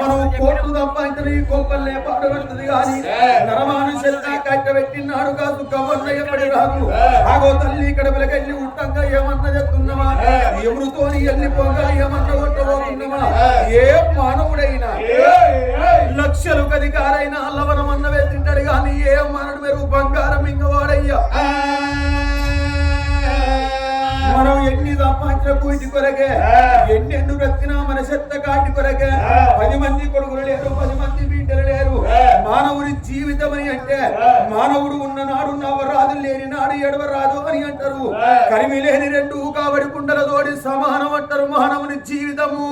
మనం కోట్లు సంపాదించిన ఈ కోపల్లే పాడబడుతుంది కానీ నరమాను చెల్లా కట్టబెట్టినాడు కాదు గవర్న ఎప్పటి రాదు ఆగో తల్లి ఇక్కడ వెలకెళ్ళి ఉంటాక ఏమన్నా చెప్తున్నామా ఎవరితోని వెళ్ళిపోగా ఏమన్నా కొట్టబోతున్నామా ఏ మానవుడైనా లక్షలు అధికారైనా అల్లవరం అన్నవే తింటాడు కానీ ఏ మానవుడు మెరుగు బంగారం ఇంకవాడయ్యా? మనం ఎన్ని సంపాదించిన కూటి కొరకే ఎన్ని ఎన్ను బ్రతికినా మన చెత్త కాటి కొరకే పది మంది కొడుకులు లేరు పది మంది బిడ్డలు లేరు. మానవుడి జీవితం అని అంటే మానవుడు ఉన్న నాడు నవరాదు లేని నాడు ఎడవరాదు అని అంటారు. కరిమి లేని రెండు కాబట్టి కుండల తోడి సమానం అంటారు మానవుని జీవితము.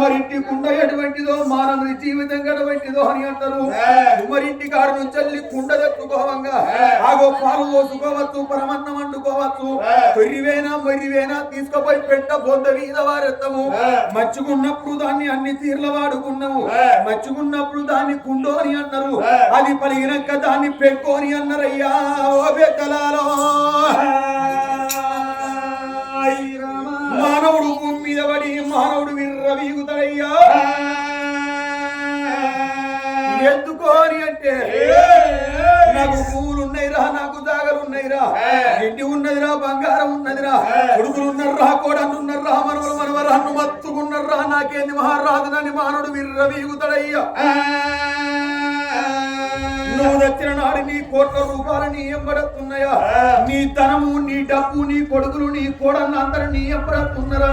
కుమ్మరింటి కుండ ఎటువంటిదో మానవుని జీవితం ఎటువంటిదో అని అంటారు. కుమ్మరింటి కాడు నుంచి వెళ్ళి కుండ తెచ్చుకోవంగా ఆగో పాలు పోసుకోవచ్చు పరమన్నం వండుకోవచ్చు కొరివేనా మొరివేనా తీసుకుపోయి పెట్ట బొంద మీద వారెత్తము. మచ్చుకున్నప్పుడు దాన్ని అన్ని తీర్ల వాడుకున్నాము. మచ్చుకున్నప్పుడు దాన్ని కుండో అని అన్నారు. అది పలిగినాక దాన్ని పెక్కో అని అన్నారయ్యా. ఓ బెత్తలాలో. మానవుడు పడి మానవుడు విర్రవీగుతాడయ్యా. అని అంటే నాకు పువ్వులు ఉన్నాయిరా నాకు దాగలు ఉన్నాయిరా ఇంటి ఉన్నదిరా బంగారం ఉన్నదిరా. కొడుకులు ఉన్నారా కోడలు ఉన్నారా మనవలు మనవరు అన్ను మత్తుకున్నారా నాకేంది మహారాజు నని మానవుడు విర్రవీగుతాడయ్యా. నువ్వు తెచ్చిన నాడు నీ కోట్ల రూపాయలు నీ ఎంబడుతున్నాయా నీ ధనము నీ డబ్బు నీ కొడుకులు నీ కోడళ్ళు అందరూ నీ ఎంబడుతున్నారా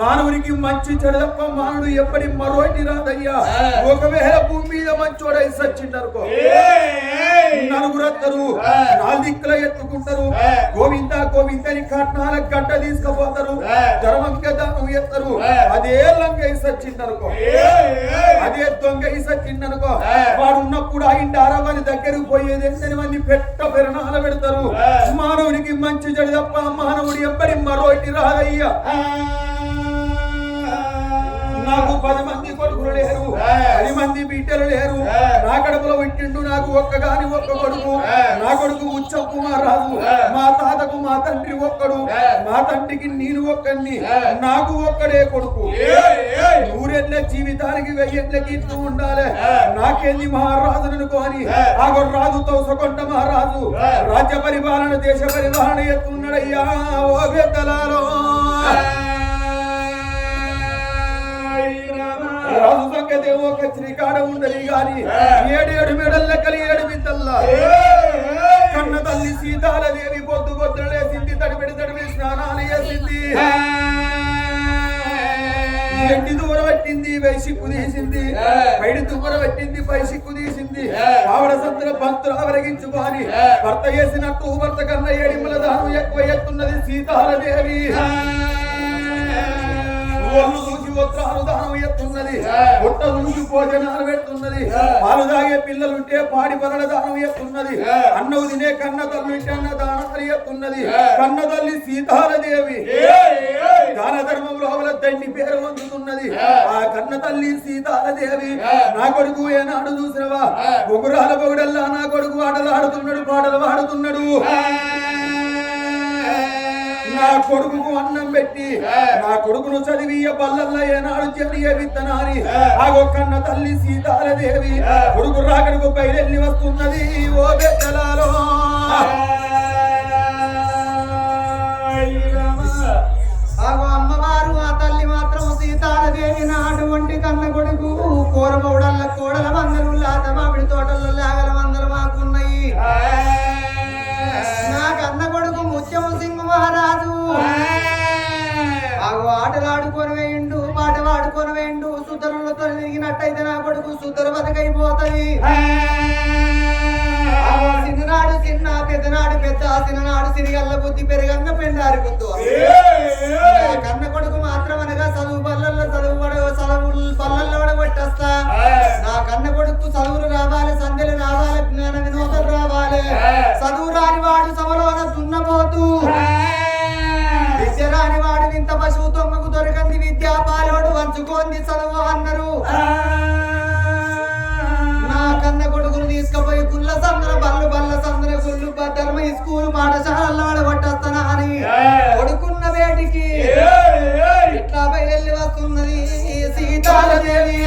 మానవునికి మంచి చెడు తప్ప మానవుడు ఎప్పటి మరోటి రాదయ్యా ఒకవేళ భూమి మీద మంచోడై సచ్చిండనుకో నలుగురు వస్తారు నాలుగు దిక్కుల ఎత్తుకుంటారు. గోవింద గోవిందని కట్నాల గడ్డ తీసుకుపోతారు. ధర్మంక దానం ఎత్తారు అదే లంగ సచ్చిందనుకో అదే దొంగ సచ్చిందనుకో వాడు ఉన్నప్పుడు ఆయన అరవని దగ్గరకు పోయేది ఎంతని మంది పెట్ట పెరణాలు పెడతారు? మానవునికి మంచి చెడు తప్ప మానవుడు ఎప్పటి మరోటి రాదయ్యా. నాకు పది మంది కొడుకులు లేరు. పది మంది బిడ్డలు లేరు. నా కడుపులో పుట్టిండు నాకు ఒక్క గాని ఒక్క కొడుకు నా కొడుకు ఉచ్చ కుమారాజు మా తాతకు మా తండ్రి ఒక్కడు. మా తండ్రికి నేను ఒక్కడిని. నాకు ఒక్కడే కొడుకు. నూరెళ్ళ జీవితానికి వెయ్యేళ్ళకి ఇస్తూ ఉండాలి. నాకేంది మహారాజు అనుకోని ఆ రాజు తోసకొండ మహారాజు. రాజ్య పరిపాలన దేశ పరిపాలన ఎత్తున్నాడయ్యా ఓ పెద్దలారో రాజు సంగతి ఒక శ్రీకాడ ఉండదు గాని ఏడేడు మెడల్ లెక్కలు ఏడు మిద్దల్లా కన్న తల్లి సీతాలదేవి పొద్దు పొద్దులేసింది తడిపెడి తడిపి స్నానాలు చేసింది. ఎండి దూర పట్టింది పై సిక్కు తీసింది పైడి దువ్వర పట్టింది పై సిక్కు తీసింది ఆవిడ సంతుల పంతులు అవరగించుకొని భర్త చేసినట్టు భర్త కన్నా ఏడిమల దానం ఎక్కువ ఎత్తున్నది దానం ఎత్తున్నది. పుట్ట భోజనాలు పెడుతున్నది. పాలు తాగే పిల్లలుంటే పాడి పరల దానం ఎత్తున్నది. అన్నవు తినే కన్న తల్లి అన్న దానాలు ఎత్తున్నది. కన్న తల్లి సీతాలదేవి దాన ధర్మం లోపల తండ్రి పేరు పొందుతున్నది. ఆ కన్న తల్లి సీతాలదేవి నా కొడుకు ఏనాడు చూసినవా? బొగురాల బొగుడల్లా నా కొడుకు ఆటలు ఆడుతున్నాడు పాటలు పాడుతున్నాడు. నా కొడుకుకు అన్నం పెట్టి నా కొడుకును చదివి బల్లల్లో ఏనాడు చెడియ విత్తనాని ఆ కన్న తల్లి సీతాలదేవి కొడుకు రాకడుకు బయలెల్లి వస్తున్నది ఓ బెత్తలాలో సీతాలదేవి నాడు వంటి కన్న కొడుకు కూరమౌడల్ల కోడల మందలు లాత మామిడి తోటల్లో లాగల మందలు మాకున్నాయి. నా కన్న కొడుకు ముత్యము సింహ మహారాజు. ఆగో ఆటలాడుకొని వేయండు పాట పాడుకొని వేయండు సుతరులతో తిరిగినట్టయితే నా కొడుకు సుతరు బతకైపోతది. ఆగో చిన్ననాడు చిన్న పెద్దనాడు సిరిగల్ల బుద్ధి పెరగంగ పెండారి కన్న కొడుకు మాత్రం అనగా చదువు పల్లెల్లో చదువు చదువు పల్లెల్లో పడగొట్టేస్తా నా కన్న కొడుకు చదువులు రావాలి సంధ్యలు రావాలి జ్ఞాన వినోదాలు రావాలి. చదువు రాని వాడు సభలోన దున్నపోతూ. విద్య రాని వాడు వింత పశువు తొమ్మకు దొరకంది విద్యా పాలోడు వంచుకోంది చదువు అన్నారు. నా కన్న కొడుకును తీసుకుపోయి గుల్ల సందర బల్లు బల్ల ధర్మ స్కూల్ పాఠశాలలో పట్టొస్తానా అని కొడుకున్న వేటికి ఇట్లా బయలు వస్తున్నది సీతాలదేవి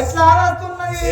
ఎట్లా వస్తున్నది?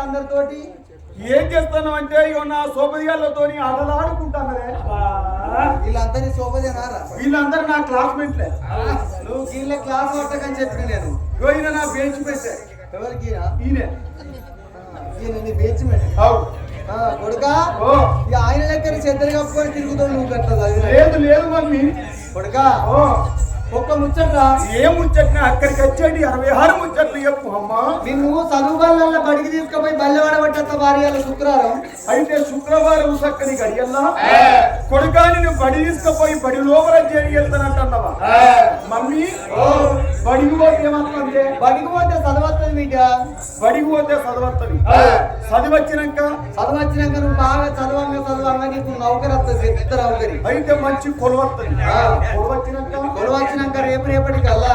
వీళ్ళందరితోటి ఏం చేస్తాను అంటే ఇగో నా సోపదిగాళ్ళతో ఆటలాడుకుంటానరే వీళ్ళందరినీ శోభజనారా వీళ్ళందరూ నా క్లాస్మేట్లే. నువ్వు వీళ్ళ క్లాస్ కొట్టకని చెప్పిన నేను. ఈయన నా బెంచ్ పెట్టే ఎవరికి ఈయనే? ఈయన. నీ బేచ్మెంట్. అవు. కొడుకా? ఆయన దగ్గర చెద్దరు కప్పుకొని తిరుగుతావు నువ్వు కట్టదు లేదు లేదు మమ్మీ. కొడుకా? ఒక్క ముచ్చట్రా ఏ ముచ్చట్నా? అక్కడికి వచ్చేది అరవై ఆరు ముచ్చట్లు చెప్పు అమ్మా. నిన్ను చదువు బల్ల బడికి తీసుకుపోయి బల్లె పడబట్టేస్తా భార్యల శుక్రవారం. అయితే శుక్రవారం చక్కని గడియల్లా? కొడుకా నేను బడి తీసుకుపోయి బడి లోపల చేరి వెళ్తానంటున్నావా? మమ్మీ బడికి పోతే ఏమవుతుంది? బడికి పోతే చదవస్తుంది బిడ్డ. బడికి పోతే చదవత్తది. చదివచ్చినాక? చదువు వచ్చినాక నువ్వు బాగా చదవంగా చదవంగా నీకు నౌకరి వస్తుంది పెద్ద నౌకరి. అయితే మంచి కొలవత్తది. కొలవచ్చినాక? గొడవ వచ్చినాక రేపు రేపటికల్లా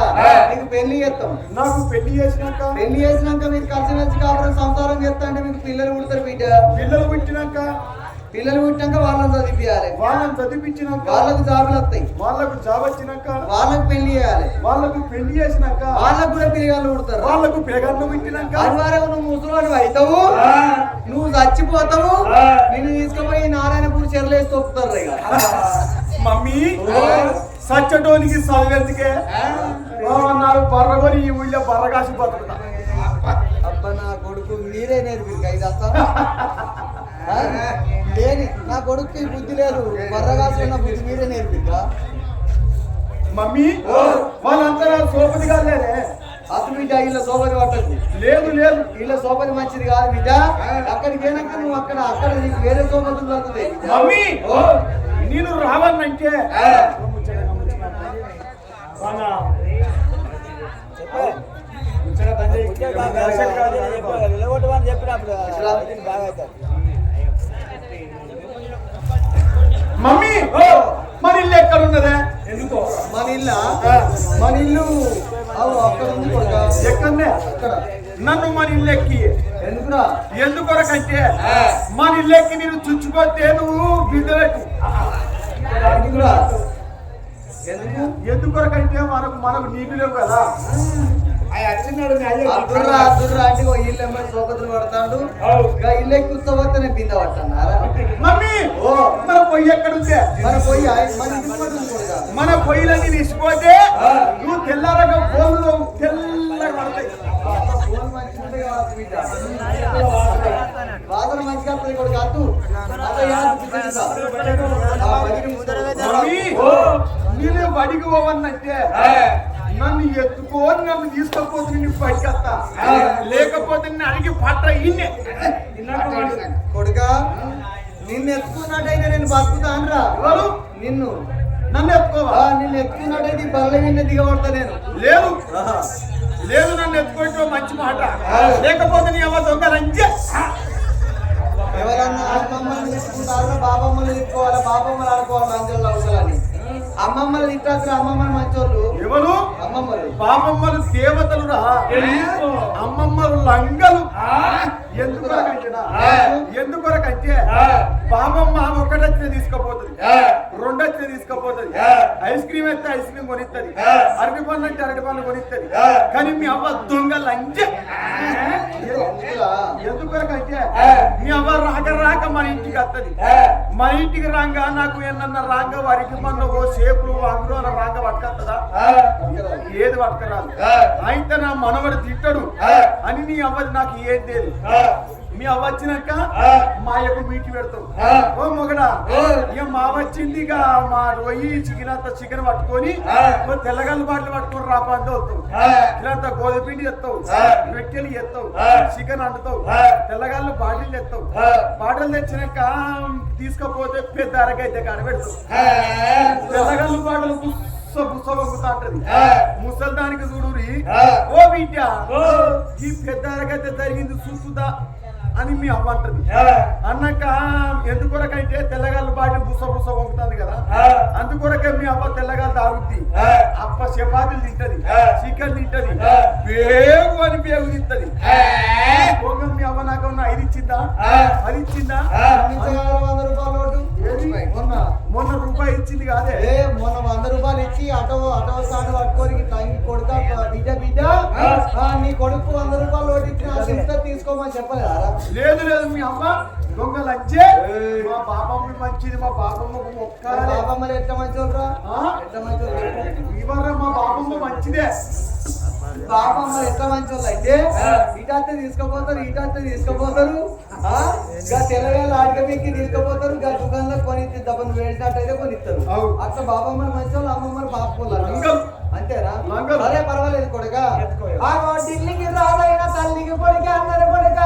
నీకు పెళ్ళి చేస్తాం. నాకు పెళ్ళి చేసినాక? పెళ్ళి చేసినాక మీరు కలిసి వచ్చి కాపురం సంసారం చేస్తా అంటే మీకు పిల్లలు పుడతారు బిడ్డ. పిల్లలు పుట్టినాక? పిల్లలు పుట్టాక వాళ్ళని చదివియాలి వాళ్ళని చదివించినాక వాళ్ళకు జాబులు వస్తాయి. వాళ్ళకు జాబ్ వచ్చినాక? వాళ్ళకు పెళ్ళి చేయాలి. వాళ్ళకు పెళ్ళి చేసినాక? వాళ్ళకు కూడా పిల్లగాళ్ళు పుడతారు. వాళ్ళకు పిల్లగాళ్ళు పుట్టినాక? ఆదివారం నువ్వు ముసలివాడు అవుతావు. నువ్వు చచ్చిపోతావు. నిన్ను తీసుకుపోయి నారాయణపూర్ చెరలేసి తొక్కుతారు ఇక. మమ్మీ? సచ్చటోనికి చదివేందుకే నాకు బర్రగొని ఈ ఊళ్ళో బర్రగాసి బతుకుతా అబ్బా నా కొడుకు మీరే నేర్పింది ఐదు లేని నా కొడుకు ఈ బుద్ధి లేదు. బర్రగాసుకున్న బుద్ధి మీరే నేర్పిందా? మమ్మీ వాళ్ళంతా సోపతి కాలేరే అసలు బిడ్డ వీళ్ళ సోపతి పట్టదు. లేదు లేదు. వీళ్ళ సోపతి మంచిది కాదు బిడ్డ. అక్కడికి పోయినాక నువ్వు అక్కడ అక్కడ నీకు వేరే సోపతులు దొరుకుతాయి. మమ్మీ నేను రావాలంటే మమ్మీ మరి ఇల్లు ఎక్కడ ఉన్నదే ఎందుకో? మన ఇల్లు? మన ఇల్లు? అవు అక్కడ ఉంది. ఎక్కడనే? అక్కడ. నన్ను మన ఇల్లు ఎక్కి. ఎందుకురా? ఎందుకొరకంటే మన ఇల్లు ఎక్కి నేను చుచ్చిపోతే నువ్వు బిడ్డలకు. ఎందుకురా? ఎందుకు? ఎందుకొరకంటే మనకు మనకు నీళ్ళు లేవు కదా. అంటే ఓ ఇల్లు సోకతులు పడతాడు. ఇల్లు బింద మమ్మీ! ఓ. మన పొయ్యి ఎక్కడుందే? మన పోయి ఆయ- మన ఇంటికి పట్టుకుని కొడుకా. మన పొయ్యిలన్నీ తీసిపోతే నువ్వు తెల్లారగా బోన్లు తెల్లగా పడతాయి. మంచిగా ఉంటే ఆ బడికి పోవన్నంటే నన్ను ఎత్తుకొని నన్ను తీసుకపోతే నేను బయటకు వస్తా లేకపోతే నేను అడిగి పట్ట ఇన్నే. కొడుకా నిన్ను ఎత్తుకున్నట్టయితే నేను బతుకుతాను రా ఎవరు? నిన్ను. నన్ను ఎత్తుకోవా? నిన్ను ఎత్తుకున్నట్టయితే బల్ల నిన్ను దిగబడతా నేను. లేదు లేదు నన్ను ఎత్తుకుంటే మంచి మాట. లేకపోతే నీ అమ్మ దొంగ ఎవరన్నా అమ్మమ్మల్ని తిట్టుకుంటారా బాబమ్మల్ని తిట్టుకోవాలా బాబమ్మలు ఆడుకోవాలి? అంజల్లో అవసరాన్ని అమ్మమ్మలు తిట్టారు అమ్మమ్మలు మంచోళ్ళు. ఎవరు? అమ్మమ్మలు. పాపమ్మలు దేవతలు రా. అమ్మమ్మలు లంగలు. ఎందుకొరకంటే పాపమ్మ ఒకటొచ్చిన తీసుకుపోతుంది. రెండొచ్చిన తీసుకుపోతుంది. ఐస్ క్రీమ్ అయితే ఐస్ క్రీమ్ కొనిస్తుంది అరటి పండ్లు అంటే అరటి పండ్లు కొనిస్తుంది కానీ మీ అవ్వ దొంగ లంచ ఎందుకురా? ఎందుకొరకంటే మీ అవ్వ రాక రాక మన ఇంటికి వస్తుంది మన ఇంటికి రాంగ నాకు ఏమన్నా రాంగ వారికి మన ఓ షేపులు అందులో రాంగ పట్టుకొస్తుందా ఏది పట్టుకురాదు. అయితే నా మనవడు తిట్టడు అని నీ అవ్వది నాకు ఏం తెలియదు మీ అవ్వ వచ్చినాక మా యొక్క మీటి పెడతావు. ఓ మొగడా ఇక మా వచ్చింది ఇక మా రొయ్యి చికెన్ అంతా చికెన్ పట్టుకొని తెల్లగల్లు బాటలు పట్టుకొని రాపంటే వస్తావు ఇలాంత గోధుమపిండి ఎత్తావు రొట్టెలు ఎత్తావు చికెన్ వండుతావు తెల్లగల్లు బాటిల్ ఎత్తావు బాటిల్ తెచ్చినాక తీసుకపోతే పెద్ద అరగైతే కనబెడతావు తెల్లగల్లు బాటలు బుస్స బుస్స వంగుతా ఉంటది ముసలి దానికి చూడురి ఓ బిడ్డ ఈ పెద్ద అరగైతే జరిగింది చూస్తుందా? అని మీ అవ్వ అంటది. అన్నాక ఎందుకొరకంటే తెల్లగాళ్ళు బాటి బుస బుస వంగుతుంది కదా? అందుకొరకే మీ అవ్వ తెల్లగాళ్ళు తాగుద్ది. అప్ప చపాతీలు తింటది చికెన్ తింటది వేగు అని పేగు తింటది. పోగా మీ అవ్వ నాకు ఉన్న ఐదు ఇచ్చిందా? అది ఇచ్చిందా? వంద రూపాయలు నోటు? మొన్న మొన్న రూపాయి ఇచ్చింది కాదే. ఏ మొన్న వంద రూపాయలు ఇచ్చి ఆటో ఆటో స్టాండ్ పట్టుకొని కొడుక బిడ్డ బిడ్డ సింత తీసుకోమని చెప్పలేదా? లేదు లేదు మీ అమ్మ దొంగ లంచే. మా బాబమ్మ మంచిది మా మొక్కాలే బాబమ్మలు ఎట్ట మంచోళ్ళరా ఆ? ఎట్ట మంచోళ్ళు ఇవాళ మా బాబమ్మ మంచిదే. బాబమ్మలు ఎట్ట మంచోళ్ళు అయితే? ఇటాతే తీసుకుపోతారు ఇటాతే తీసుకుపోతారు. ఆ? గా తెల్లగాళ్ళు ఆడకమిక్కి తీసుకుపోతారు గా దుకాణంలో కొని దబ్బను వేసినట్టయితే కొనిస్తారు అవు. అట్లా బాబమ్మలు మంచోళ్ళు అమ్మమ్మలు పాపకోళ్ళు లంగం. అంతేనా? లంగం. సరే పర్వాలేదు కొడుక. ఢిల్లీకి రాదైన తల్లికి కొడుక అందరు కొడుక.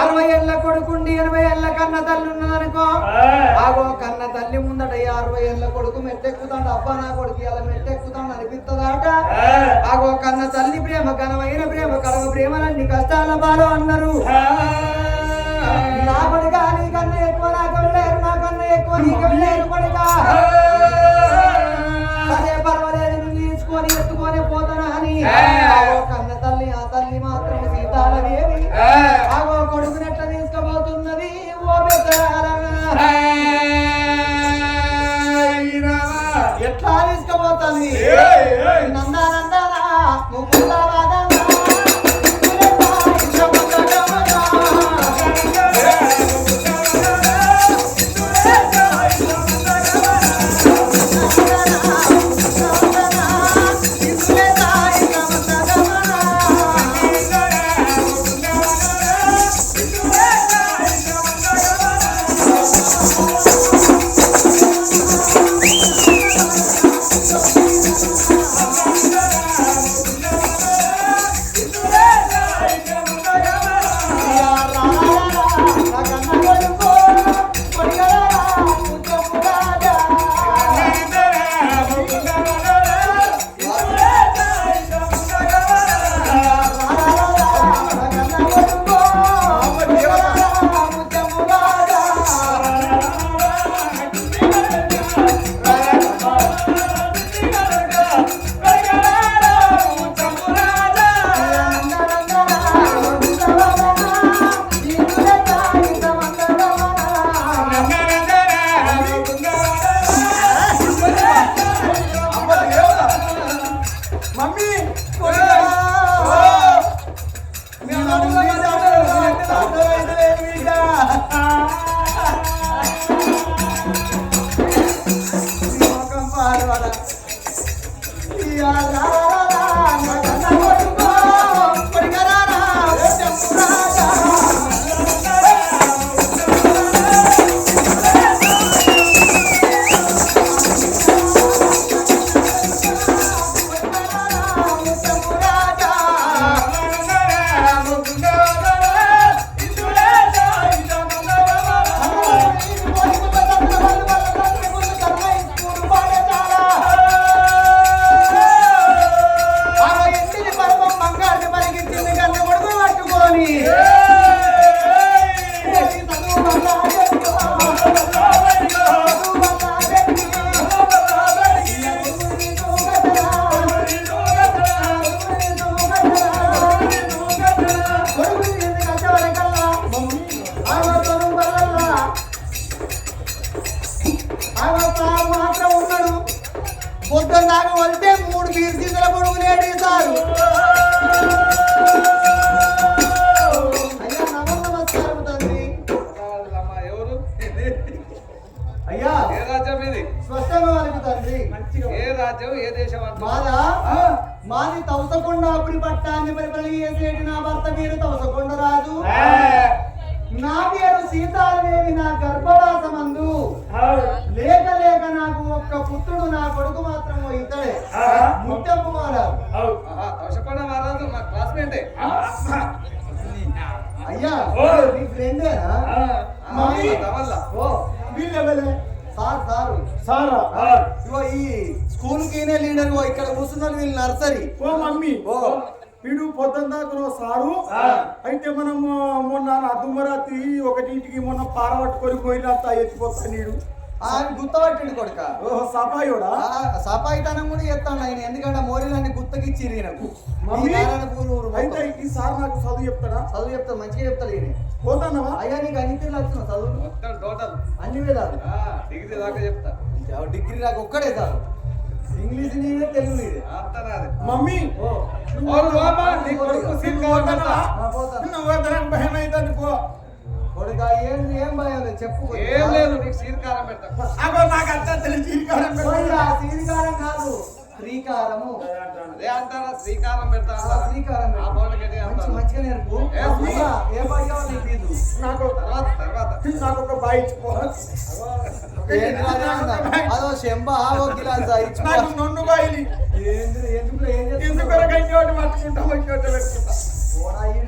అరవై ఏళ్ళ కొడుకుండి ఎనభై ఏళ్ళ కన్న తల్లి ఉన్నదనుకో ఆగో కన్న తల్లి ముందట అరవై ఏళ్ళ కొడుకు మెట్టెక్కుతాడు అబ్బా నా కొడుకు ఇలా మెట్టెక్కుతాడు అనిపిస్తుందట ఆగో కన్న తల్లి ప్రేమ ఘనమైన ప్రేమ కడవ ప్రేమలన్నీ కష్టాల బాలో అన్నారు. నా కొడుక నీకన్నా ఎక్కువ నాకు లేరు నాకన్నా ఎక్కువ నీకు లేరు కొడుక. ముకుంద వాదనా Voll. భర్త పేరు తవసకొండ రాజు నా పేరు సీతాదేవి నా గర్భవాసమందు. లేక లేక నాకు ఒక్క పుత్రుడు నా కొడుకు మాత్రం ఇతడే. ముత్తెప్పు మారారు తవసకొండ మహారాజు మా క్లాస్మేటే. అయ్యా నీ? ఫ్రెండేనా మమ్మీ తవల్ల ఓ వీళ్ళెవలే సార్ సారు. సారా ఇగో ఈ స్కూల్ కినే లీడర్ ఇక్కడ కూర్చున్నారు వీళ్ళు నర్సరీ. ఓ మమ్మీ. ఓ వీడు పొద్దున దాకా ఓ సారు. అయితే మనం మొన్న అద్దుమరాత్రి ఒకటింటికి మొన్న పార పట్టుకొని పోయినంత ఎత్తిపోతా నీడు ఆయన గుత్తపట్టిండు కొడుక. ఓహో సఫాయోడా సపాయితనం కూడా చెప్తాను ఆయన. ఎందుకంటే మోరీలన్నీ గుత్తకిచ్చిరి నాకు అయితే. ఈ సార్ నాకు చదువు చెప్తాడా? చదువు చెప్తాను మంచిగా చెప్తాడు ఈయన. పోతానవా? అయ్యా నీకు అన్ని వచ్చిన చదువు. మొత్తం టోటల్ అన్ని వేదాలు డిగ్రీ దాకా చెప్తా. డిగ్రీ నాకు ఒక్కడే సార్. ఇంగ్లీష్ నీదే తెలుగు నీదే అంతా నాదే మమ్మీ ఓ. ఓ బాబా నీ కొడుకు సీట్ పోతాను. నువ్వు వద్దనకు భయం అవుతుంది పో. కొడుక ఏం ఏం భయం లేదు చెప్పు. ఏం లేదు. నీకు సీర్కారం పెడతా. అగో నాకు అంతా తెలిసి ఇరికారం పోయిరా, శ్రీకారం కాదు. శ్రీకారము. అదే అంటారా శ్రీకారం పెడతా? శ్రీకారం? మంచిగా నేర్పు ఏ, కావాలి నీకు? తర్వాత తర్వాత. నాకు ఒక బాయ్? అదో శంబ ఓ గిలాస. నాకు నన్ను బాయిలి. ఏంది ఎందుకు ఏం ఎందుకు పట్టుకుంటా పెట్టుకుంటా?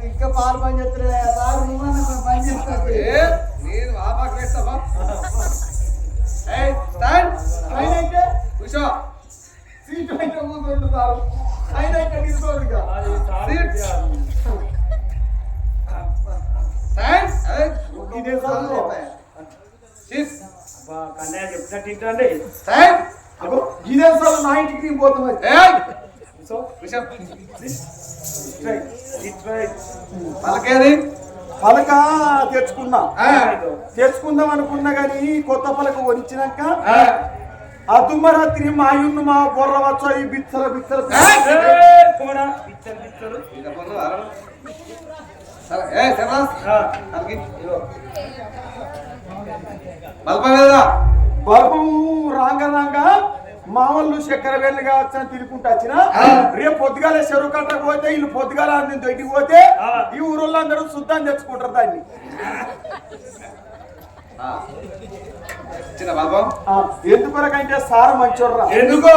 ఇంకా పాలు పని నువ్వన్నా పని చేస్తావు ఏ నేను ఆ పక్క పెడతావా ఏయ్ స్టాండ్ ఆయన అయితే కూర్చో సీట్ అయితే కూర్చుంటున్నారు ఆయన అయితే తీసుకోరుగా సీట్ స్టాండ్ ఏయ్ ఇదే చదువు సిట్ అగో ఇదే నా ఇంటికి సో పలకేది? పలక తెచ్చుకున్నా ఆ. తెచ్చుకుందాం అనుకున్నా కానీ కొత్త పలక కొనిచ్చినాక ఆ. దుమ్మరాత్రి మా ఇన్ను మా బొర్ర వచ్చా ఈ బిత్తర బిత్తర కూడా బల్బం రాంగ రాంగ మా వాళ్ళు చక్కెర వెళ్ళగా వచ్చిన తిరుగుకుంటూ వచ్చిన రేపు పొద్దుగాల చెరువు కట్టకు పోతే వీళ్ళు పొద్దుగాల అందిన దొడ్డికి పోతే ఈ ఊరోళ్ళు అందరూ శుద్ధం తెచ్చుకుంటారు దాన్ని. చిన్న ఎందుకొరకంటే సార మంచోర్రా ఎందుకో?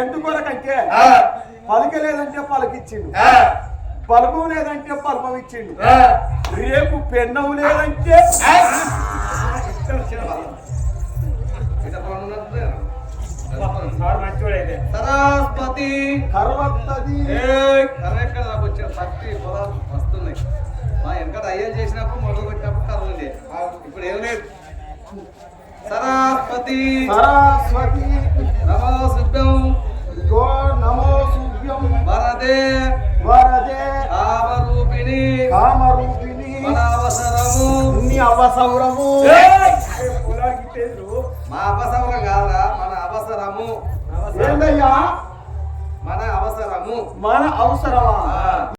ఎందుకొరకంటే ఆ, పలక లేదంటే పలకిచ్చిండు. పలకం లేదంటే పలకం ఇచ్చిండు. రేపు పెన్నం లేదంటే సరస్వతి కరవత్తది కరెక్ట్ నాకు వచ్చిన శక్తి పొలాలు వస్తున్నాయి. మా వెనకట అయ్యలు చేసినప్పుడు మొదలు పెట్టినప్పుడు ఉంది ఇప్పుడు ఏం లేదు. సరస్వతి. సరస్వతి. నమో శుభ్యం గో నమో సూర్యం వరదే. వరదే. కామరూపిణి. కామరూపిణి. మన అవసరము నీ అవసరము మా అవసరం కాదా మన అవసరము. ఏందయ్యా మన అవసరము. మన అవసరమా.